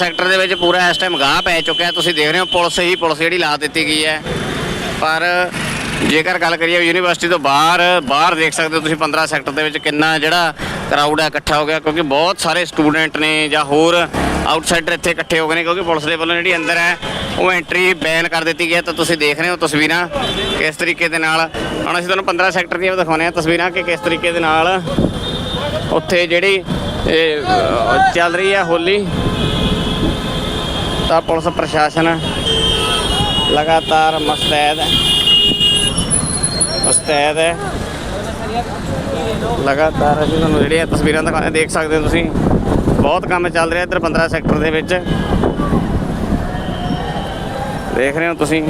Sector ਦੇ ਵਿੱਚ ਪੂਰਾ ਇਸ ਟਾਈਮ ਗਾਹ ਪੈ ਚੁੱਕਿਆ। ਤੁਸੀਂ ਦੇਖ ਰਹੇ ਹੋ, ਪੁਲਿਸ ਹੀ ਪੁਲਿਸ ਜਿਹੜੀ ਲਾ ਦਿੱਤੀ ਗਈ ਹੈ। ਪਰ ਜੇਕਰ ਗੱਲ ਕਰੀਏ ਯੂਨੀਵਰਸਿਟੀ ਤੋਂ ਬਾਹਰ ਬਾਹਰ ਦੇਖ ਸਕਦੇ ਹੋ ਤੁਸੀਂ 15 ਸੈਕਟਰ ਦੇ ਵਿੱਚ ਕਿੰਨਾ ਜਿਹੜਾ ਕਰਾਊਡ ਹੈ ਇਕੱਠਾ ਹੋ ਗਿਆ, ਕਿਉਂਕਿ ਬਹੁਤ ਸਾਰੇ ਸਟੂਡੈਂਟ ਨੇ ਜਾਂ ਹੋਰ ਆਊਟਸਾਈਡਰ ਇੱਥੇ ਇਕੱਠੇ ਹੋ ਗਏ ਨੇ, ਕਿਉਂਕਿ ਪੁਲਿਸ ਦੇ ਵੱਲੋਂ ਜਿਹੜੀ ਅੰਦਰ ਹੈ, ਉਹ ਐਂਟਰੀ ਬੈਨ ਕਰ ਦਿੱਤੀ ਗਈ ਹੈ। ਤਾਂ ਤੁਸੀਂ ਦੇਖ ਰਹੇ ਹੋ ਤਸਵੀਰਾਂ ਕਿਸ ਤਰੀਕੇ ਦੇ ਨਾਲ। ਹੁਣ ਅਸੀਂ ਤੁਹਾਨੂੰ 15 ਸੈਕਟਰ ਦੀਆਂ ਵੀ ਦਿਖਾਉਂਦੇ ਹਾਂ ਤਸਵੀਰਾਂ ਕਿ ਕਿਸ ਤਰੀਕੇ ਦੇ ਨਾਲ ਉੱਥੇ ਜਿਹੜੀ ਚੱਲ ਰਹੀ ਹੈ ਹੋਲੀ। ਤਾਂ ਪੁਲਿਸ ਪ੍ਰਸ਼ਾਸਨ ਲਗਾਤਾਰ ਮਸਤੈਦ ਮਸਤੈਦ ਹੈ। ਲਗਾਤਾਰ ਅਸੀਂ ਤੁਹਾਨੂੰ ਜਿਹੜੀਆਂ ਤਸਵੀਰਾਂ ਦਿਖਾਉਂਦੇ ਦੇਖ ਸਕਦੇ ਹੋ ਤੁਸੀਂ। ਬਹੁਤ ਕੰਮ ਚੱਲ ਰਿਹਾ ਇੱਧਰ 15 ਸੈਕਟਰ ਦੇ ਵਿੱਚ। ਦੇਖ ਰਹੇ ਹੋ ਤੁਸੀਂ।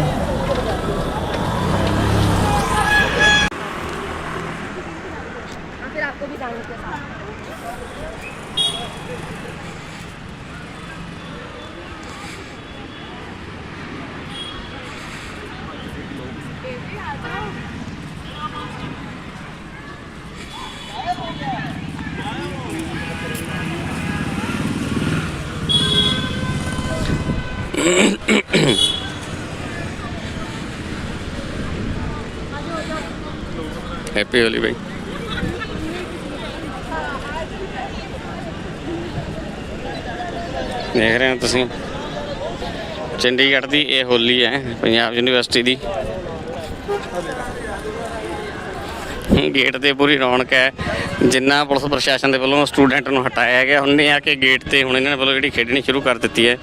ਹੈਪੀ ਹੋਲੀ ਬਾਈ ਦੇਖ ਰਹੇ ਹੋ ਤੁਸੀਂ। ਚੰਡੀਗੜ੍ਹ ਦੀ ਇਹ ਹੋਲੀ ਹੈ, ਪੰਜਾਬ ਯੂਨੀਵਰਸਿਟੀ ਦੀ। ਗੇਟ ਤੇ ਪੂਰੀ ਰੌਣਕ ਹੈ। ਜਿੰਨਾ ਪੁਲਿਸ ਪ੍ਰਸ਼ਾਸਨ ਦੇ ਵੱਲੋਂ ਸਟੂਡੈਂਟ ਨੂੰ ਹਟਾਇਆ ਗਿਆ ਹੁਣ ਇਹ ਆ ਕੇ ਗੇਟ ਤੇ ਹੁਣ ਇਹਨਾਂ ਵੱਲੋਂ ਜਿਹੜੀ ਖੇਡਣੀ ਸ਼ੁਰੂ ਕਰ ਦਿੱਤੀ ਹੈ।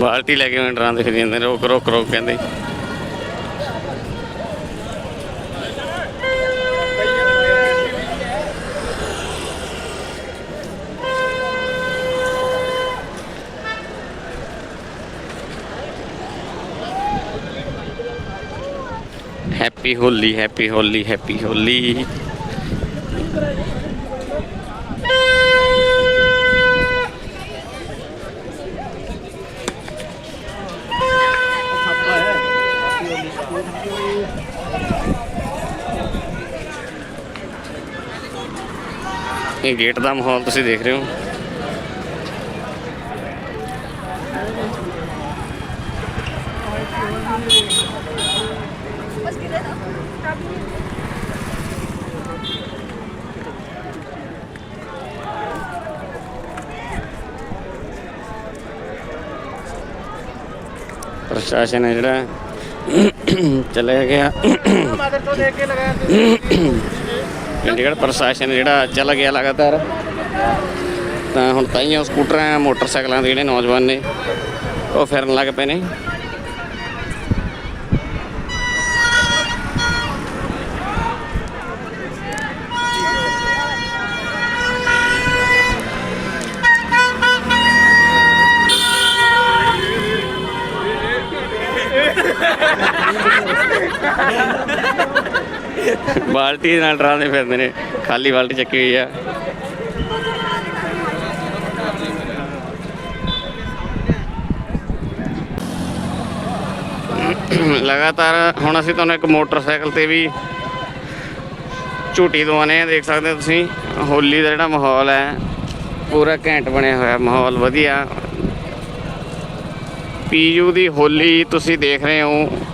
ਬਾਲਟੀ ਲੈ ਕੇ ਮੈਂ ਡਰਾਂ ਦੇ ਫਿਰ ਜਾਂਦੇ ਨੇ, ਰੋਕ ਰੋਕ ਰੋਕ ਕਹਿੰਦੇ happy Holi happy Holi happy Holi ਇਹ ਗੇਟ ਦਾ ਮਾਹੌਲ ਤੁਸੀਂ ਦੇਖ ਰਹੇ ਹੋ। ਪ੍ਰਸ਼ਾਸਨ ਹੈ ਜਿਹੜਾ ਚਲੇ ਗਿਆ। ਚੰਡੀਗੜ੍ਹ ਪ੍ਰਸ਼ਾਸਨ ਜਿਹੜਾ ਚੱਲ ਗਿਆ ਲਗਾਤਾਰ। ਤਾਂ ਹੁਣ ਤਾਈਆਂ ਸਕੂਟਰਾਂ, ਮੋਟਰਸਾਈਕਲਾਂ ਦੇ ਜਿਹੜੇ ਨੌਜਵਾਨ ਨੇ, ਉਹ ਫਿਰਨ ਲੱਗ ਪਏ ਨੇ। ਬਾਲਟੀ ਦੇ ਨਾਲ ਡਰਾਉਂਦੇ ਫਿਰਦੇ ਨੇ। ਖਾਲੀ ਬਾਲਟੀ ਚੱਕੀ ਹੋਈ ਆ। ਲਗਾਤਾਰ ਹੁਣ ਅਸੀਂ ਤੁਹਾਨੂੰ ਇੱਕ ਮੋਟਰਸਾਈਕਲ ਤੇ ਵੀ ਝੂਟੀ ਦਵਾਨੇ ਆ, ਦੇਖ ਸਕਦੇ ਹੋ ਤੁਸੀਂ। ਹੋਲੀ ਦਾ ਜਿਹੜਾ ਮਾਹੌਲ ਹੈ, ਪੂਰਾ ਘੈਂਟ ਬਣਿਆ ਹੋਇਆ ਮਾਹੌਲ, ਵਧੀਆ। ਪੀਯੂ ਦੀ ਹੋਲੀ ਤੁਸੀਂ ਦੇਖ ਰਹੇ ਹੋ।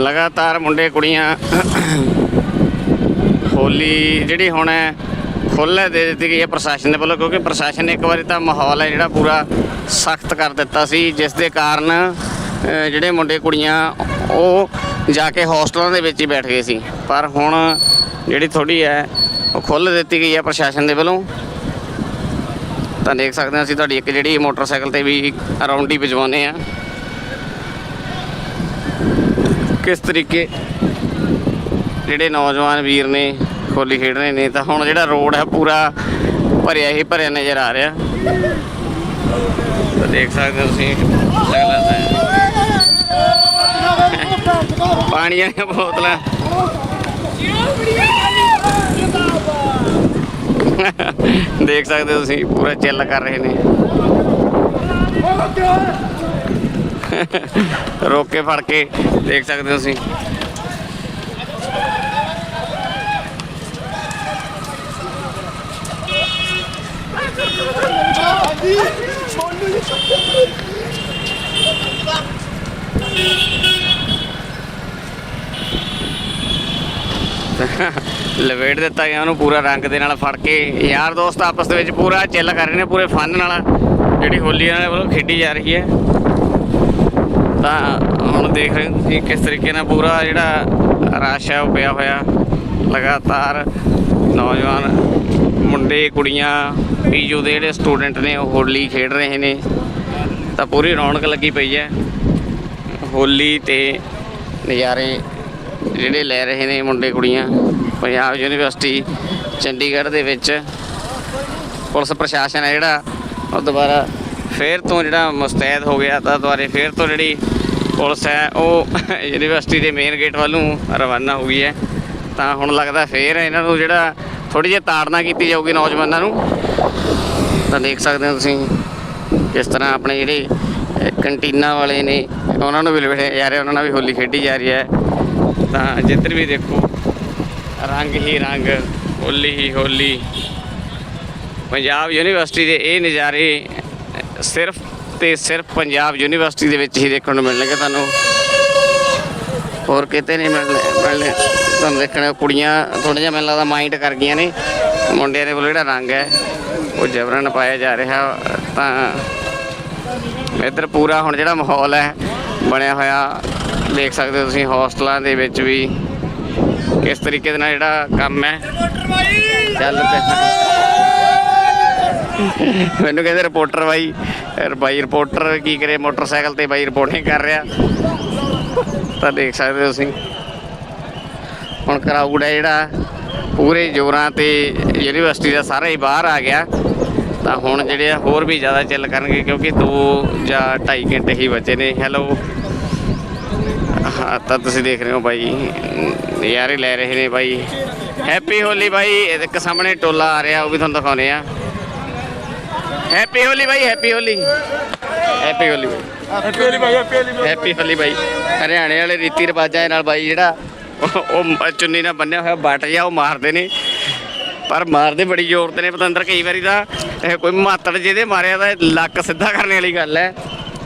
ਲਗਾਤਾਰ ਮੁੰਡੇ ਕੁੜੀਆਂ ਹੋਲੀ ਜਿਹੜੀ ਹੁਣ ਹੈ, ਖੁੱਲ੍ਹ ਦੇ ਦਿੱਤੀ ਗਈ ਹੈ ਪ੍ਰਸ਼ਾਸਨ ਦੇ ਵੱਲੋਂ, ਕਿਉਂਕਿ ਪ੍ਰਸ਼ਾਸਨ ਨੇ ਇੱਕ ਵਾਰੀ ਤਾਂ ਮਾਹੌਲ ਹੈ ਜਿਹੜਾ ਪੂਰਾ ਸਖਤ ਕਰ ਦਿੱਤਾ ਸੀ, ਜਿਸ ਦੇ ਕਾਰਨ ਜਿਹੜੇ ਮੁੰਡੇ ਕੁੜੀਆਂ, ਉਹ ਜਾ ਕੇ ਹੋਸਟਲਾਂ ਦੇ ਵਿੱਚ ਹੀ ਬੈਠ ਗਏ ਸੀ। ਪਰ ਹੁਣ ਜਿਹੜੀ ਥੋੜੀ ਹੈ, ਉਹ ਖੁੱਲ੍ਹ ਦਿੱਤੀ ਗਈ ਹੈ ਪ੍ਰਸ਼ਾਸਨ ਦੇ ਵੱਲੋਂ। ਤਾਂ ਦੇਖ ਸਕਦੇ ਹਾਂ ਅਸੀਂ ਤੁਹਾਡੀ ਇੱਕ ਜਿਹੜੀ ਮੋਟਰਸਾਈਕਲ ਤੇ ਵੀ ਅਰਾਊਂਡ ਹੀ ਵਜਵਾਉਂਦੇ ਆ ਕਿਸ ਤਰੀਕੇ ਜਿਹੜੇ ਨੌਜਵਾਨ ਵੀਰ ਨੇ ਹੋਲੀ ਖੇਡ ਰਹੇ ਨੇ, ਤਾਂ ਹੁਣ ਜਿਹੜਾ ਰੋਡ ਹੈ ਪੂਰਾ ਭਰਿਆ ਹੀ ਭਰਿਆ ਨਜ਼ਰ ਆ ਰਿਹਾ। ਤਾਂ ਦੇਖ ਸਕਦੇ ਹੋ ਤੁਸੀਂ, ਅਗਲਾ ਦੀਆਂ ਬੋਤਲਾਂ। ਦੇਖ ਸਕਦੇ ਹੋ ਤੁਸੀਂ, ਪੂਰਾ ਚਿੱਲ ਕਰ ਰਹੇ ਨੇ। ਰੋਕ ਕੇ ਫੜ ਕੇ ਦੇਖ ਸਕਦੇ ਹੋ ਤੁਸੀਂ। ਲਵੇਟ ਦਿੱਤਾ ਗਿਆ ਉਹਨੂੰ ਪੂਰਾ ਰੰਗ ਦੇ ਨਾਲ ਫੜ ਕੇ। ਯਾਰ ਦੋਸਤ, ਆਪਸ ਦੇ ਵਿੱਚ ਪੂਰਾ ਚਿੱਲ ਕਰ ਰਹੇ ਨੇ, ਪੂਰੇ ਫਨ ਨਾਲ। ਜਿਹੜੀ ਹੋਲੀ ਇਹਨਾਂ ਦੇ ਵੱਲੋਂ ਖੇਡੀ ਜਾ ਰਹੀ ਹੈ। ਤਾਂ ਹੁਣ ਦੇਖ ਰਹੇ ਹੋ ਤੁਸੀਂ ਕਿਸ ਤਰੀਕੇ ਨਾਲ ਪੂਰਾ ਜਿਹੜਾ ਰਸ਼ ਹੈ ਉਹ ਪਿਆ ਹੋਇਆ। ਲਗਾਤਾਰ ਨੌਜਵਾਨ ਮੁੰਡੇ, ਕੁੜੀਆਂ, ਪੀਯੂ ਦੇ ਜਿਹੜੇ ਸਟੂਡੈਂਟ ਨੇ ਉਹ ਹੋਲੀ ਖੇਡ ਰਹੇ ਨੇ। ਤਾਂ ਪੂਰੀ ਰੌਣਕ ਲੱਗੀ ਪਈ ਹੈ। ਹੋਲੀ ਤੇ ਨਜ਼ਾਰੇ ਜਿਹੜੇ ਲੈ ਰਹੇ ਨੇ ਮੁੰਡੇ, ਕੁੜੀਆਂ, ਪੰਜਾਬ ਯੂਨੀਵਰਸਿਟੀ, ਚੰਡੀਗੜ੍ਹ ਦੇ ਵਿੱਚ। ਪੁਲਿਸ ਪ੍ਰਸ਼ਾਸਨ ਹੈ ਜਿਹੜਾ, ਉਹ ਦੁਬਾਰਾ ਫੇਰ ਤੋਂ ਜਿਹੜਾ ਮੁਸਤੈਦ ਹੋ ਗਿਆ ਤਾਂ ਦੁਬਾਰੇ ਫੇਰ ਤੋਂ ਜਿਹੜੀ ਪੁਲਿਸ ਹੈ ਉਹ ਯੂਨੀਵਰਸਿਟੀ ਦੇ ਮੇਨ ਗੇਟ ਵੱਲੋਂ ਰਵਾਨਾ ਹੋ ਗਈ ਹੈ। ਤਾਂ ਹੁਣ ਲੱਗਦਾ ਫੇਰ ਇਹਨਾਂ ਨੂੰ ਜਿਹੜਾ ਥੋੜੀ ਜਿਹੀ ਤਾੜਨਾ ਕੀਤੀ ਜਾਊਗੀ ਨੌਜਵਾਨਾਂ ਨੂੰ। ਤਾਂ ਦੇਖ ਸਕਦੇ ਹੋ ਤੁਸੀਂ ਕਿਸ ਤਰ੍ਹਾਂ ਆਪਣੇ ਜਿਹੜੇ ਅਹ, ਕੰਟੀਨਾਂ ਵਾਲੇ ਨੇ ਉਹਨਾਂ ਨੂੰ ਵੀ ਲਵੇਟਿਆ ਜਾ ਰਿਹਾ ਉਹਨਾਂ ਨਾਲ ਵੀ ਹੋਲੀ ਖੇਡੀ ਜਾ ਰਹੀ ਹੈ। ਤਾਂ ਜਿੱਧਰ ਵੀ ਦੇਖੋ ਰੰਗ ਹੀ ਰੰਗ ਹੋਲੀ ਹੀ ਹੋਲੀ। ਪੰਜਾਬ ਯੂਨੀਵਰਸਿਟੀ ਦੇ ਇਹ ਨਜ਼ਾਰੇ ਸਿਰਫ ਤੇ ਸਿਰਫ ਪੰਜਾਬ ਯੂਨੀਵਰਸਿਟੀ ਦੇ ਵਿੱਚ ਹੀ ਦੇਖਣ ਨੂੰ ਮਿਲਣਗੇ ਤੁਹਾਨੂੰ। ਹੋਰ ਕਿਤੇ ਨਹੀਂ ਮਿਲਣੇ ਮਿਲਣੇ ਤੁਹਾਨੂੰ ਦੇਖਣਾ ਕੁੜੀਆਂ ਥੋੜਾ ਜਿਹਾ ਮੈਨੂੰ ਲੱਗਦਾ ਮਾਈਂਡ ਕਰ ਗਈਆਂ ਨੇ। ਮੁੰਡਿਆਂ ਦੇ ਵੱਲੋਂ ਜਿਹੜਾ ਰੰਗ ਹੈ, ਉਹ ਜਬਰਨ ਪਾਇਆ ਜਾ ਰਿਹਾ। ਤਾਂ ਇੱਧਰ ਪੂਰਾ ਹੁਣ ਜਿਹੜਾ ਮਾਹੌਲ ਹੈ, ਬਣਿਆ ਹੋਇਆ, ਦੇਖ ਸਕਦੇ ਹੋ ਤੁਸੀਂ ਹੋਸਟਲਾਂ ਦੇ ਵਿੱਚ ਵੀ। ਕਿਸ ਤਰੀਕੇ ਦੇ ਨਾਲ ਜਿਹੜਾ ਕੰਮ ਹੈ। ਚੱਲ ਪਿਆ ਮੈਨੂੰ ਕਹਿੰਦੇ ਰਿਪੋਰਟਰ ਬਾਈ ਬਾਈ ਰਿਪੋਰਟਰ ਕੀ ਕਰੇ, ਮੋਟਰਸਾਈਕਲ ਤੇ ਬਾਈ ਰਿਪੋਰਟਿੰਗ ਕਰ ਰਿਹਾ। ਤਾਂ ਦੇਖ ਸਕਦੇ ਹੋ ਤੁਸੀਂ। ਹੁਣ ਕਰਾਊਡ ਹੈ ਜਿਹੜਾ, ਪੂਰੇ ਜੋਰਾਂ ਤੇ ਯੂਨੀਵਰਸਿਟੀ ਦਾ ਸਾਰਾ ਹੀ ਬਾਹਰ ਆ ਗਿਆ। ਤਾਂ ਹੁਣ ਜਿਹੜੇ ਆ, ਹੋਰ ਵੀ ਜ਼ਿਆਦਾ ਚੱਲ ਕਰਨਗੇ, ਕਿਉਂਕਿ 2 ਜਾਂ 2.5 ਘੰਟੇ ਹੀ ਬਚੇ ਨੇ। ਹੈਲੋ ਹਾਂ, ਤਾਂ ਤੁਸੀਂ ਦੇਖ ਰਹੇ ਹੋ ਬਾਈ, ਨਜ਼ਾਰੇ ਲੈ ਰਹੇ ਨੇ ਬਾਈ। ਹੈਪੀ ਹੋਲੀ ਬਾਈ, ਇੱਕ ਸਾਹਮਣੇ ਟੋਲਾ ਆ ਰਿਹਾ, ਉਹ ਵੀ ਤੁਹਾਨੂੰ ਦਿਖਾਉਨੇ ਆ ਹੈਪੀ ਹੋਲੀ ਬਾਈ ਹੈਪੀ ਹੋਲੀ ਹੈਪੀ ਹੋਲੀ ਬਾਈ ਹੈਪੀ ਹੋਲੀ ਭਾਈ ਹੈਪੀ ਹੋਲੀ ਹੈਪੀ ਹੋਲੀ ਬਾਈ ਹਰਿਆਣੇ ਵਾਲੇ ਰੀਤੀ ਰਿਵਾਜਾਂ ਦੇ ਨਾਲ ਬਾਈ ਜਿਹੜਾ ਉਹ- ਉਹ ਚੁੰਨੀ ਨਾਲ ਬੰਨਿਆ ਹੋਇਆ ਬੱਟ ਜਿਹਾ ਉਹ ਮਾਰਦੇ ਨੇ ਪਰ ਮਾਰਦੇ ਬੜੀ ਜ਼ੋਰ ਤੇ ਨੇ ਪਤੰਦਰ ਕਈ ਵਾਰੀ ਤਾਂ ਇਹ ਕੋਈ ਮਾਤੜ ਜਿਹਦੇ ਮਾਰਿਆ ਤਾਂ ਇਹ ਲੱਕ ਸਿੱਧਾ ਕਰਨ ਵਾਲੀ ਗੱਲ ਹੈ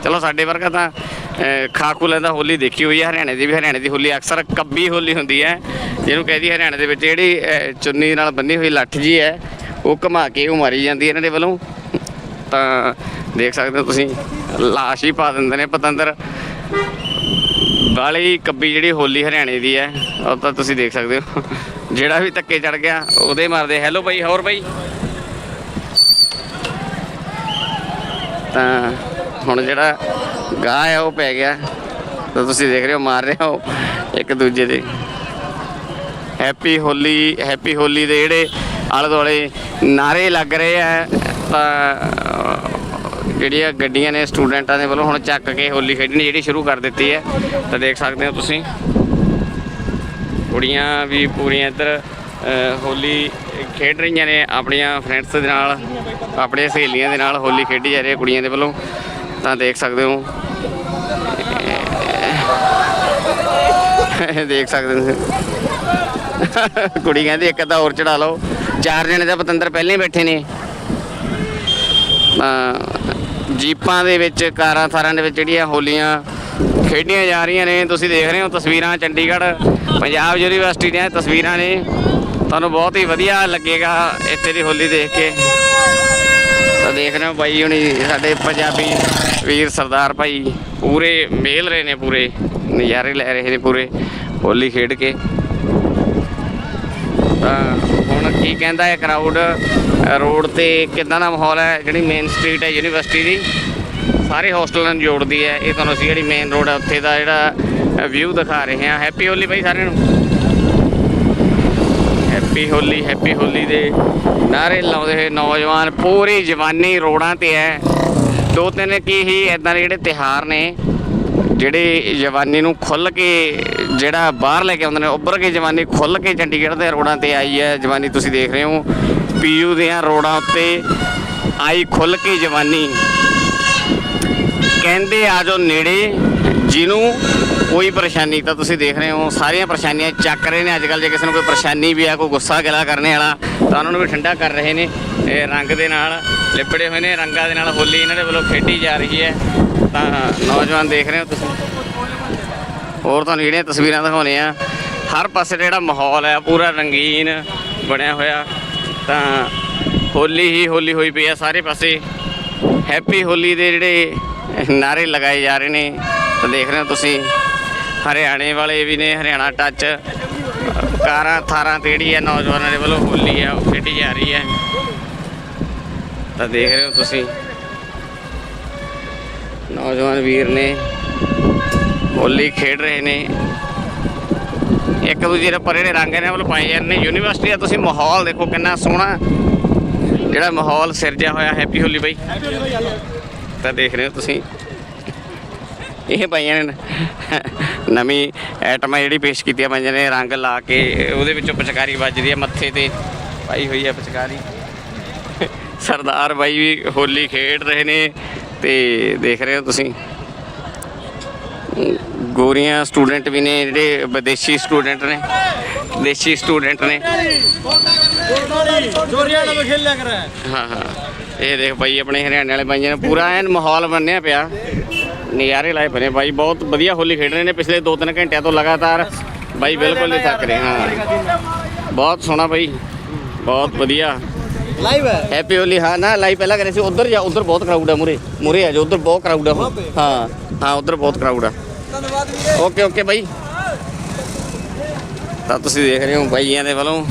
ਚਲੋ ਸਾਡੇ ਵਰਗਾ ਤਾਂ ਅਹ, ਖਾਕੂ ਲੈਂਦਾ ਹੋਲੀ ਦੇਖੀ ਹੋਈ ਹੈ ਹਰਿਆਣੇ ਦੀ ਵੀ ਹਰਿਆਣੇ ਦੀ ਹੋਲੀ ਅਕਸਰ ਕੱਬੀ ਹੋਲੀ ਹੁੰਦੀ ਹੈ ਜਿਹਨੂੰ ਕਹਿੰਦੀ ਹਰਿਆਣੇ ਦੇ ਵਿੱਚ ਜਿਹੜੀ ਅਹ, ਚੁੰਨੀ ਨਾਲ ਬੰਨੀ ਹੋਈ ਲੱਠ ਜੀ ਹੈ ਉਹ ਘੁਮਾ ਕੇ ਉਹ ਮਾਰੀ ਜਾਂਦੀ ਹੈ ਇਹਨਾਂ ਦੇ ਵੱਲੋਂ ਤਾਂ ਦੇਖ ਸਕਦੇ ਹੋ ਤੁਸੀਂ, ਲਾਸ਼ ਹੀ ਪਾ ਦਿੰਦੇ ਨੇ ਪਤੰਦਰ। ਵਾਲੀ ਕੱਬੀ ਜਿਹੜੀ ਹੋਲੀ ਹਰਿਆਣੇ ਦੀ ਹੈ, ਉਹ ਤਾਂ ਤੁਸੀਂ ਦੇਖ ਸਕਦੇ ਹੋ। ਜਿਹੜਾ ਵੀ ਧੱਕੇ ਚੜ ਗਿਆ, ਉਹਦੇ ਮਾਰਦੇ। ਹੈਲੋ ਬਾਈ, ਹੋਰ ਬਾਈ? ਤਾਂ ਹੁਣ ਜਿਹੜਾ ਗਾਹ ਹੈ, ਉਹ ਪੈ ਗਿਆ। ਤਾਂ ਤੁਸੀਂ ਦੇਖ ਰਹੇ ਹੋ, ਮਾਰ ਰਹੇ ਹੋ ਇੱਕ ਦੂਜੇ ਦੇ। ਹੈਪੀ ਹੋਲੀ ਹੈਪੀ ਹੋਲੀ ਦੇ ਜਿਹੜੇ ਆਲੇ ਦੁਆਲੇ ਨਾਰੇ ਲੱਗ ਰਹੇ ਆ, ਤਾਂ ਜਿਹੜੀਆਂ ਗੱਡੀਆਂ ਨੇ ਸਟੂਡੈਂਟਾਂ ਦੇ ਵੱਲੋਂ ਹੁਣ ਚੱਕ ਕੇ ਹੋਲੀ ਖੇਡਣੀ ਜਿਹੜੀ ਸ਼ੁਰੂ ਕਰ ਦਿੱਤੀ ਹੈ। ਤਾਂ ਦੇਖ ਸਕਦੇ ਹੋ ਤੁਸੀਂ। ਕੁੜੀਆਂ ਵੀ ਪੂਰੀਆਂ ਇੱਧਰ ਹੋਲੀ ਖੇਡ ਰਹੀਆਂ ਨੇ ਆਪਣੀਆਂ ਫਰੈਂਡਸ ਦੇ ਨਾਲ ਆਪਣੀਆਂ ਸਹੇਲੀਆਂ ਦੇ ਨਾਲ ਹੋਲੀ ਖੇਡੀ ਜਾ ਰਹੀ ਹੈ ਕੁੜੀਆਂ ਦੇ ਵੱਲੋਂ। ਤਾਂ ਦੇਖ ਸਕਦੇ ਹੋ। ਦੇਖ ਸਕਦੇ ਹੋ ਤੁਸੀਂ। ਕੁੜੀ ਕਹਿੰਦੀ ਇੱਕ ਅੱਧਾ ਹੋਰ ਚੜਾ ਲਓ। ਚਾਰ ਜਣੇ ਤਾਂ ਪਤੰਦਰ ਪਹਿਲਾਂ ਹੀ ਬੈਠੇ ਨੇ। ਤਾਂ ਜੀਪਾਂ ਦੇ ਵਿੱਚ, ਕਾਰਾਂ ਥਾਰਾਂ ਦੇ ਵਿੱਚ ਜਿਹੜੀਆਂ ਹੋਲੀਆਂ ਖੇਡੀਆਂ ਜਾ ਰਹੀਆਂ ਨੇ। ਤੁਸੀਂ ਦੇਖ ਰਹੇ ਹੋ ਤਸਵੀਰਾਂ ਚੰਡੀਗੜ੍ਹ, ਪੰਜਾਬ ਯੂਨੀਵਰਸਿਟੀ ਦੀਆਂ ਤਸਵੀਰਾਂ ਨੇ। ਤੁਹਾਨੂੰ ਬਹੁਤ ਹੀ ਵਧੀਆ ਲੱਗੇਗਾ ਇੱਥੇ ਦੀ ਹੋਲੀ ਦੇਖ ਕੇ। ਤਾਂ ਦੇਖ ਰਹੇ ਹੋ ਬਾਈ ਹੁਣੀ ਸਾਡੇ ਪੰਜਾਬੀ ਵੀਰ ਸਰਦਾਰ ਭਾਈ ਪੂਰੇ ਮੇਲ ਰਹੇ ਨੇ, ਪੂਰੇ ਨਜ਼ਾਰੇ ਲੈ ਰਹੇ ਨੇ ਪੂਰੇ ਹੋਲੀ ਖੇਡ ਕੇ। ਤਾਂ ਹੁਣ ਕੀ ਕਹਿੰਦਾ ਹੈ ਕਰਾਊਡ ਰੋਡ ਤੇ ਕਿਦਾਂ ਦਾ ਮਾਹੌਲ ਹੈ, ਜਿਹੜੀ ਮੇਨ ਸਟਰੀਟ ਹੈ ਯੂਨੀਵਰਸਿਟੀ ਦੀ, ਸਾਰੇ ਹੋਸਟਲਾਂ ਨੂੰ ਜੋੜਦੀ ਹੈ। ਇਹ ਤੁਹਾਨੂੰ ਅਸੀਂ ਜਿਹੜੀ ਮੇਨ ਰੋਡ ਹੈ, ਉੱਥੇ ਦਾ ਜਿਹੜਾ ਵਿਊ ਦਿਖਾ ਰਹੇ ਹਾਂ। ਹੈਪੀ ਹੋਲੀ ਬਾਈ ਸਾਰਿਆਂ ਨੂੰ। ਹੈਪੀ ਹੋਲੀ ਹੈਪੀ ਹੋਲੀ ਦੇ ਨਾਰੇ ਲਾਉਂਦੇ ਹੋਏ ਨੌਜਵਾਨ, ਪੂਰੀ ਜਵਾਨੀ ਰੋਡਾਂ ਤੇ ਹੈ। ਦੋ ਤਿੰਨ ਕੀ ਹੀ ਇਦਾਂ ਦੇ ਜਿਹੜੇ ਤਿਹਾਰ ਨੇ, ਜਿਹੜੇ ਜਵਾਨੀ ਨੂੰ ਖੁੱਲ ਕੇ ਜਿਹੜਾ ਬਾਹਰ ਲੈ ਕੇ ਆਉਂਦੇ ਨੇ, ਉੱਭਰ ਕੇ ਜਵਾਨੀ ਖੁੱਲ ਕੇ ਚੰਡੀਗੜ੍ਹ ਦੇ ਰੋਡਾਂ ਤੇ ਆਈ ਹੈ। ਜਵਾਨੀ ਤੁਸੀਂ ਦੇਖ ਰਹੇ ਹੋ। ਪੀਯੂ ਦੀਆਂ ਰੋਡਾਂ ਉੱਤੇ ਆਈ ਖੁੱਲ ਕੇ ਜਵਾਨੀ। ਕਹਿੰਦੇ ਆ ਜੋ ਨੇੜੇ ਜਿਹਨੂੰ ਕੋਈ ਪਰੇਸ਼ਾਨੀ, ਤਾਂ ਤੁਸੀਂ ਦੇਖ ਰਹੇ ਹੋ, ਸਾਰੀਆਂ ਪਰੇਸ਼ਾਨੀਆਂ ਚੱਕ ਰਹੇ ਨੇ। ਅੱਜ ਕੱਲ ਜੇ ਕਿਸੇ ਨੂੰ ਕੋਈ ਪਰੇਸ਼ਾਨੀ ਵੀ ਆ, ਕੋਈ ਗੁੱਸਾ, ਗਿਲਾ ਕਰਨੇ ਵਾਲਾ, ਤਾਂ ਉਹਨਾਂ ਨੂੰ ਵੀ ਠੰਡਾ ਕਰ ਰਹੇ ਨੇ। ਇਹ ਰੰਗ ਦੇ ਨਾਲ ਲਿਪੜੇ ਹੋਏ ਨੇ, ਰੰਗਾਂ ਦੇ ਨਾਲ ਹੋਲੀ ਇਹਨਾਂ ਦੇ ਵੱਲੋਂ ਖੇਡੀ ਜਾ ਰਹੀ ਹੈ। ਤਾਂ ਨੌਜਵਾਨ ਦੇਖ ਰਹੇ ਹੋ ਤੁਸੀਂ। ਹੋਰ ਤੁਹਾਨੂੰ ਜਿਹੜੀਆਂ ਤਸਵੀਰਾਂ ਦਿਖਾਉਣੇ ਆ ਹਰ ਪਾਸੇ ਜਿਹੜਾ ਮਾਹੌਲ ਹੈ, ਪੂਰਾ ਰੰਗੀਨ ਬਣਿਆ ਹੋਇਆ। ਤਾਂ ਹੋਲੀ ਹੀ ਹੋਲੀ ਹੋਈ ਪਈ ਆ ਸਾਰੇ ਪਾਸੇ। ਹੈਪੀ ਹੋਲੀ ਦੇ ਜਿਹੜੇ ਨਾਰੇ ਲਗਾਏ ਜਾ ਰਹੇ ਨੇ, ਤਾਂ ਦੇਖ ਰਹੇ ਹੋ ਤੁਸੀਂ। ਹਰਿਆਣੇ ਵਾਲੇ ਵੀ ਨੇ, ਹਰਿਆਣਾ ਟੱਚ ਕਾਰਾਂ ਥਾਰਾਂ ਤੇ ਜਿਹੜੀ ਹੈ ਨੌਜਵਾਨਾਂ ਦੇ ਵੱਲੋਂ ਹੋਲੀ ਹੈ ਉਹ ਖੇਡੀ ਜਾ ਰਹੀ ਹੈ ਤਾਂ ਦੇਖ ਰਹੇ ਹੋ ਤੁਸੀਂ। ਨੌਜਵਾਨ ਵੀਰ ਨੇ ਹੋਲੀ ਖੇਡ ਰਹੇ ਨੇ। ਇੱਕ ਦੂਜੇ ਦੇ ਪਰੇ ਦੇ ਰੰਗ ਨੇ ਵੱਲ ਪਾਏ ਜਾਂਦੇ ਨੇ। ਯੂਨੀਵਰਸਿਟੀ ਦਾ ਤੁਸੀਂ ਮਾਹੌਲ ਦੇਖੋ, ਕਿੰਨਾ ਸੋਹਣਾ। ਜਿਹੜਾ ਮਾਹੌਲ ਸਿਰਜਿਆ ਹੋਇਆ ਹੈਪੀ ਹੋਲੀ ਬਾਈ। ਤਾਂ ਦੇਖ ਰਹੇ ਹੋ ਤੁਸੀਂ। ਇਹ ਪਾਈਆਂ ਨੇ ਨਵੀਂ ਐਟਮਾਂ ਜਿਹੜੀ ਪੇਸ਼ ਕੀਤੀਆਂ ਪਾਈਆਂ ਨੇ, ਰੰਗ ਲਾ ਕੇ, ਉਹਦੇ ਵਿੱਚੋਂ ਪਚਕਾਰੀ ਵੱਜਦੀ ਹੈ, ਮੱਥੇ ਤੇ ਪਾਈ ਹੋਈ ਹੈ ਪਚਕਾਰੀ। ਸਰਦਾਰ ਬਾਈ ਵੀ ਹੋਲੀ ਖੇਡ ਰਹੇ ਨੇ, ਤੇ ਦੇਖ ਰਹੇ ਹੋ ਤੁਸੀਂ। ਗੋਰੀਆਂ ਸਟੂਡੈਂਟ ਵੀ ਨੇ ਜਿਹੜੇ ਵਿਦੇਸ਼ੀ ਸਟੂਡੈਂਟ ਨੇ ਦੇਸ਼ੀ ਸਟੂਡੈਂਟ ਨੇ। ਚੋਰੀਆਂ ਨਾਲ ਖੇਲਿਆ ਕਰ ਹਾਂ ਹਾਂ। ਇਹ ਦੇਖ ਬਾਈ ਆਪਣੇ ਹਰਿਆਣੇ ਵਾਲੇ ਬਾਈਆਂ ਨੇ ਪੂਰਾ ਐਨ ਮਾਹੌਲ ਬਣਿਆ ਪਿਆ। ਨਜ਼ਾਰੇ ਲਾਏ ਪਏ ਬਾਈ ਬਹੁਤ ਵਧੀਆ ਹੋਲੀ ਖੇਡ ਰਹੇ ਨੇ ਪਿਛਲੇ 2-3 ਘੰਟਿਆਂ ਤੋਂ ਲਗਾਤਾਰ। ਬਾਈ ਬਿਲਕੁਲ ਨਹੀਂ ਥੱਕ ਰਹੇ ਹਾਂ। ਬਹੁਤ ਸੋਹਣਾ ਬਾਈ ਬਹੁਤ ਵਧੀਆ। ਲਾਈਵ ਹੈ? ਹੈਪੀ ਹੋਲੀ ਹਾਂ। ਨਾ ਲਾਈਵ ਪਹਿਲਾਂ ਕਰੇ ਸੀ। ਉਧਰ ਜਾ ਉਧਰ ਬਹੁਤ ਕਰਾਊਡ ਹੈ ਮੂਰੇ ਮੂਰੇ ਆ ਜਾ ਉਧਰ ਬਹੁਤ ਕਰਾਊਡ ਹੈ। ਹਾਂ ਹਾਂ ਉਧਰ ਬਹੁਤ ਕਰਾਊਡ ਆ। ਧੰਨਵਾਦ ਵੀਰੇ। ਓਕੇ ਓਕੇ ਬਾਈ। ਤਾਂ ਤੁਸੀਂ ਦੇਖ ਰਹੇ ਹੋ ਬਾਈਆਂ ਦੇ ਵੱਲੋਂ।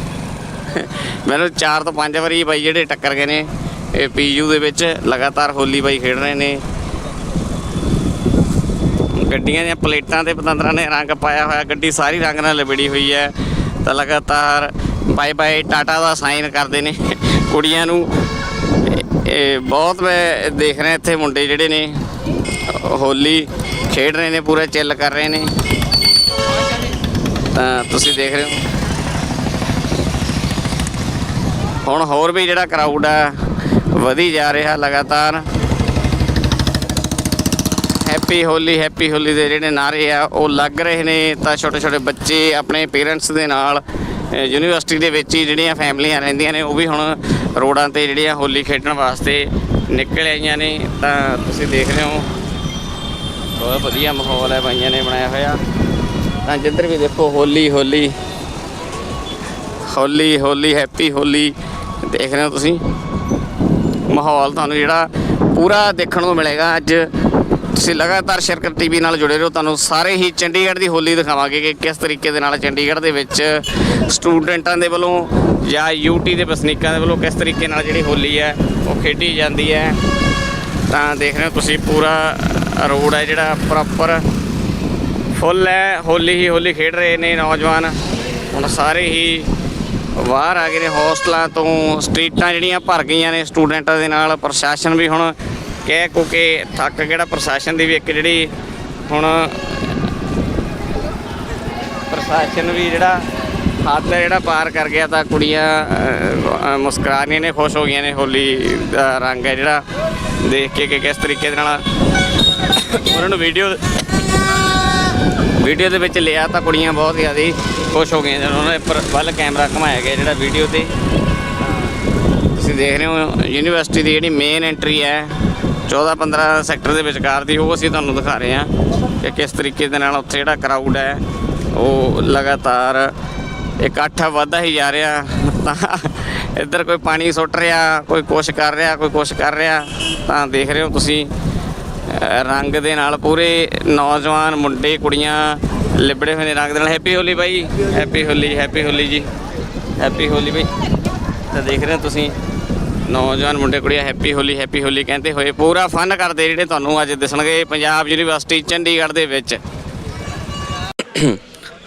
ਮੈਨੂੰ 4 ਤੋਂ 5 ਵਾਰੀ ਬਾਈ ਜਿਹੜੇ ਟੱਕਰ ਗਏ ਨੇ, ਇਹ ਪੀਯੂ ਦੇ ਵਿੱਚ ਲਗਾਤਾਰ ਹੋਲੀ ਬਾਈ ਖੇਡ ਰਹੇ ਨੇ। ਗੱਡੀਆਂ ਦੀਆਂ ਪਲੇਟਾਂ ਤੇ ਪਤੰਦਰਾਂ ਨੇ ਰੰਗ ਪਾਇਆ ਹੋਇਆ, ਗੱਡੀ ਸਾਰੀ ਰੰਗ ਨਾਲ ਲਿਬੜੀ ਹੋਈ ਹੈ। ਤਾਂ ਲਗਾਤਾਰ ਬਾਏ ਬਾਏ ਟਾਟਾ ਦਾ ਸਾਈਨ ਕਰਦੇ ਨੇ ਕੁੜੀਆਂ ਨੂੰ। ਇਹ- ਇਹ ਬਹੁਤ ਮੈਂ ਦੇਖ ਰਿਹਾ ਇੱਥੇ ਮੁੰਡੇ ਜਿਹੜੇ ਨੇ। ਹੋਲੀ ਖੇਡ ਰਹੇ ਨੇ, ਪੂਰਾ ਚਿੱਲ ਕਰ ਰਹੇ ਨੇ। ਤਾਂ ਤੁਸੀਂ ਦੇਖ ਰਹੇ ਹੋ। ਹੁਣ ਹੋਰ ਵੀ ਜਿਹੜਾ ਕਰਾਊਡ ਆ, ਵਧੀ ਜਾ ਰਿਹਾ ਲਗਾਤਾਰ। ਹੈਪੀ ਹੋਲੀ ਹੈਪੀ ਹੋਲੀ ਦੇ ਜਿਹੜੇ ਨਾਰੇ ਆ, ਉਹ ਲੱਗ ਰਹੇ ਨੇ। ਤਾਂ ਛੋਟੇ ਛੋਟੇ ਬੱਚੇ ਆਪਣੇ ਪੇਰੈਂਟਸ ਦੇ ਨਾਲ ਯੂਨੀਵਰਸਿਟੀ ਦੇ ਵਿੱਚ ਹੀ ਜਿਹੜੀਆਂ ਫੈਮਲੀਆਂ ਰਹਿੰਦੀਆਂ ਨੇ, ਉਹ ਵੀ ਹੁਣ ਰੋਡਾਂ ਤੇ ਜਿਹੜੀਆਂ ਹੋਲੀ ਖੇਡਣ ਵਾਸਤੇ ਨਿਕਲ ਆਈਆਂ ਨੇ, ਤਾਂ ਤੁਸੀਂ ਦੇਖ ਰਹੇ ਹੋ। ਬਹੁਤ ਵਧੀਆ ਮਾਹੌਲ ਹੈ, ਬਾਈਆਂ ਨੇ ਬਣਾਇਆ ਹੋਇਆ। ਤਾਂ ਜਿੱਧਰ ਵੀ ਦੇਖੋ, ਹੋਲੀ ਹੋਲੀ। ਹੋਲੀ ਹੋਲੀ, ਹੈਪੀ ਹੋਲੀ। ਦੇਖ ਰਹੇ ਹੋ ਤੁਸੀਂ? ਮਾਹੌਲ ਤੁਹਾਨੂੰ ਜਿਹੜਾ ਪੂਰਾ ਦੇਖਣ ਨੂੰ ਮਿਲੇਗਾ। ਅੱਜ ਤੁਸੀਂ ਲਗਾਤਾਰ ਸ਼ਰਕਤ ਟੀਵੀ ਨਾਲ ਜੁੜੇ ਰਹੋ। ਤੁਹਾਨੂੰ ਸਾਰੇ ਹੀ ਚੰਡੀਗੜ੍ਹ ਦੀ ਹੋਲੀ ਦਿਖਾਵਾਂਗੇ ਕਿ ਕਿਸ ਤਰੀਕੇ ਦੇ ਨਾਲ ਚੰਡੀਗੜ੍ਹ ਦੇ ਵਿੱਚ ਸਟੂਡੈਂਟਾਂ ਦੇ ਵੱਲੋਂ ਜਾਂ ਯੂਟੀ ਦੇ ਵਸਨੀਕਾਂ ਦੇ ਵੱਲੋਂ ਕਿਸ ਤਰੀਕੇ ਨਾਲ ਜਿਹੜੀ ਹੋਲੀ ਹੈ, ਉਹ ਖੇਡੀ ਜਾਂਦੀ ਹੈ, ਤਾਂ ਦੇਖ ਰਹੇ ਹੋ ਤੁਸੀਂ ਪੂਰਾ ਰੋਡ ਹੈ ਜਿਹੜਾ ਪ੍ਰੋਪਰ ਫੁੱਲ ਹੈ, ਹੋਲੀ ਹੀ ਹੋਲੀ ਖੇਡ ਰਹੇ ਨੇ ਨੌਜਵਾਨ। ਹੁਣ ਸਾਰੇ ਹੀ ਬਾਹਰ ਆ ਗਏ ਨੇ ਹੋਸਟਲਾਂ ਤੋਂ, ਸਟਰੀਟਾਂ ਜਿਹੜੀਆਂ ਭਰ ਗਈਆਂ ਨੇ ਸਟੂਡੈਂਟਾਂ ਦੇ ਨਾਲ, ਪ੍ਰਸ਼ਾਸਨ ਵੀ ਹੁਣ ਕਹਿ ਕੋ ਕੇ ਥੱਕ ਕਿਹੜਾ ਪ੍ਰਸ਼ਾਸਨ ਦੀ ਵੀ ਇੱਕ ਜਿਹੜੀ ਹੁਣ ਪ੍ਰਸ਼ਾਸਨ ਵੀ ਜਿਹੜਾ ਹੱਦ ਹੈ ਜਿਹੜਾ ਪਾਰ ਕਰ ਗਿਆ ਤਾਂ ਕੁੜੀਆਂ ਮੁਸਕਰਾ ਰਹੀਆਂ ਨੇ, ਖੁਸ਼ ਹੋ ਗਈਆਂ ਨੇ, ਹੋਲੀ ਦਾ ਰੰਗ ਹੈ ਜਿਹੜਾ। ਦੇਖ ਕੇ ਕਿ ਕਿਸ ਤਰੀਕੇ ਦੇ ਨਾਲ ਉਹਨਾਂ ਨੂੰ ਵੀਡੀਓ ਵੀਡੀਓ ਦੇ ਵਿੱਚ ਲਿਆ ਤਾਂ ਕੁੜੀਆਂ ਬਹੁਤ ਜ਼ਿਆਦਾ ਖੁਸ਼ ਹੋ ਗਈਆਂ ਜਦੋਂ ਉਹਨਾਂ ਦੇ ਪਰ ਵੱਲ ਕੈਮਰਾ ਘੁਮਾਇਆ ਗਿਆ ਜਿਹੜਾ ਵੀਡੀਓ ਤੇ। ਤੁਸੀਂ ਦੇਖ ਰਹੇ ਹੋ, ਯੂਨੀਵਰਸਿਟੀ ਦੀ ਜਿਹੜੀ ਮੇਨ ਐਂਟਰੀ ਹੈ 14 15 ਸੈਕਟਰ ਦੇ ਵਿਚਕਾਰ ਦੀ, ਉਹ ਅਸੀਂ ਤੁਹਾਨੂੰ ਦਿਖਾ ਰਹੇ ਹਾਂ ਕਿ ਕਿਸ ਤਰੀਕੇ ਦੇ ਨਾਲ ਉੱਥੇ ਜਿਹੜਾ ਕਰਾਊਡ ਹੈ, ਉਹ ਲਗਾਤਾਰ ਇਕੱਠਾ ਵੱਧਦਾ ਹੀ ਜਾ ਰਿਹਾ। ਤਾਂ ਇੱਧਰ ਕੋਈ ਪਾਣੀ ਸੁੱਟ ਰਿਹਾ, ਕੋਈ ਕੁਛ ਕਰ ਰਿਹਾ, ਕੋਈ ਕੁਛ ਕਰ ਰਿਹਾ। ਤਾਂ ਦੇਖ ਰਹੇ ਹੋ ਤੁਸੀਂ ਰੰਗ ਦੇ ਨਾਲ ਪੂਰੇ ਨੌਜਵਾਨ ਮੁੰਡੇ, ਕੁੜੀਆਂ ਲਿਬੜੇ ਹੋਏ ਨੇ ਰੰਗ ਦੇ ਨਾਲ। ਹੈਪੀ ਹੋਲੀ ਬਾਈ। ਹੈਪੀ ਹੋਲੀ ਹੈਪੀ ਹੋਲੀ ਜੀ। ਹੈਪੀ ਹੋਲੀ ਬਾਈ। ਤਾਂ ਦੇਖ ਰਹੇ ਹੋ ਤੁਸੀਂ, ਨੌਜਵਾਨ ਮੁੰਡੇ, ਕੁੜੀਆਂ ਹੈਪੀ ਹੋਲੀ ਹੈਪੀ ਹੋਲੀ ਕਹਿੰਦੇ ਹੋਏ। ਪੂਰਾ ਫਨ ਕਰਦੇ ਜਿਹੜੇ ਤੁਹਾਨੂੰ ਅੱਜ ਦਿਸਣਗੇ ਪੰਜਾਬ ਯੂਨੀਵਰਸਿਟੀ ਚੰਡੀਗੜ੍ਹ ਦੇ ਵਿੱਚ।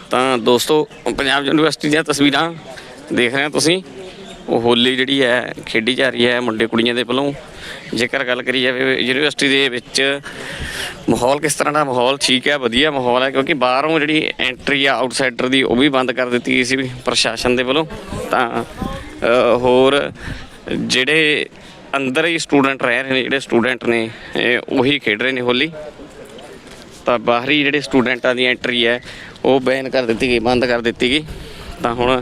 ਤਾਂ ਦੋਸਤੋ, ਪੰਜਾਬ ਯੂਨੀਵਰਸਿਟੀ ਦੀਆਂ ਤਸਵੀਰਾਂ ਦੇਖ ਰਹੇ ਹੋ ਤੁਸੀਂ। ਉਹ ਹੋਲੀ ਜਿਹੜੀ ਹੈ, ਖੇਡੀ ਜਾ ਰਹੀ ਹੈ ਮੁੰਡੇ ਕੁੜੀਆਂ ਦੇ ਵੱਲੋਂ। ਜੇਕਰ ਗੱਲ ਕਰੀ ਜਾਵੇ ਯੂਨੀਵਰਸਿਟੀ ਦੇ ਵਿੱਚ, ਮਾਹੌਲ ਕਿਸ ਤਰ੍ਹਾਂ ਦਾ ਮਾਹੌਲ? ਠੀਕ ਹੈ, ਵਧੀਆ ਮਾਹੌਲ ਹੈ, ਕਿਉਂਕਿ ਬਾਹਰੋਂ ਜਿਹੜੀ ਐਂਟਰੀ ਆ ਆਊਟਸਾਈਡਰ ਦੀ, ਉਹ ਵੀ ਬੰਦ ਕਰ ਦਿੱਤੀ ਗਈ ਸੀ ਪ੍ਰਸ਼ਾਸਨ ਦੇ ਵੱਲੋਂ। ਤਾਂ ਹੋਰ ਜਿਹੜੇ ਅੰਦਰ ਹੀ ਸਟੂਡੈਂਟ ਰਹਿ ਰਹੇ ਨੇ, ਜਿਹੜੇ ਸਟੂਡੈਂਟ ਨੇ ਉਹੀ ਖੇਡ ਰਹੇ ਨੇ ਹੋਲੀ। ਤਾਂ ਬਾਹਰੀ ਜਿਹੜੇ ਸਟੂਡੈਂਟਾਂ ਦੀ ਐਂਟਰੀ ਹੈ ਉਹ ਬੈਨ ਕਰ ਦਿੱਤੀ ਗਈ ਬੰਦ ਕਰ ਦਿੱਤੀ ਗਈ। ਤਾਂ ਹੁਣ